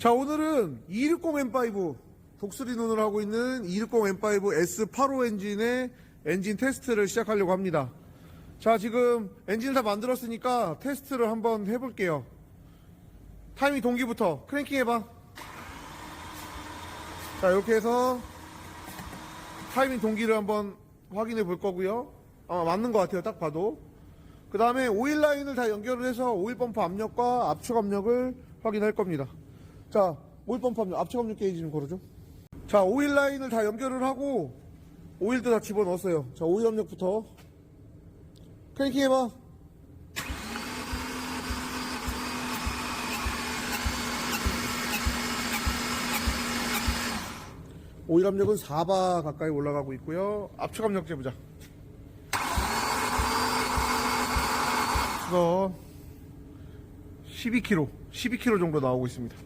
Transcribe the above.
자, 오늘은 260M5 독수리 눈을 하고 있는 260M5 S85 엔진의 엔진 테스트를 시작하려고 합니다. 자, 지금 엔진을 다 만들었으니까 테스트를 한번 해볼게요. 타이밍 동기부터 크랭킹 해봐. 자, 이렇게 해서 타이밍 동기를 한번 확인해 볼 거고요. 아마 맞는 것 같아요, 딱 봐도. 그 다음에 오일 라인을 다 연결을 해서 오일 펌프 압력과 압축 압력을 확인할 겁니다. 자, 오일 펌프 압력, 압축 압력 게이지 좀 걸어줘. 자, 오일 라인을 다 연결을 하고 오일도 다 집어넣었어요. 자, 오일 압력부터 크랭킹 해봐. 오일 압력은 4바 가까이 올라가고 있고요. 압축 압력 재보자. 이거 12kg, 12kg 정도 나오고 있습니다.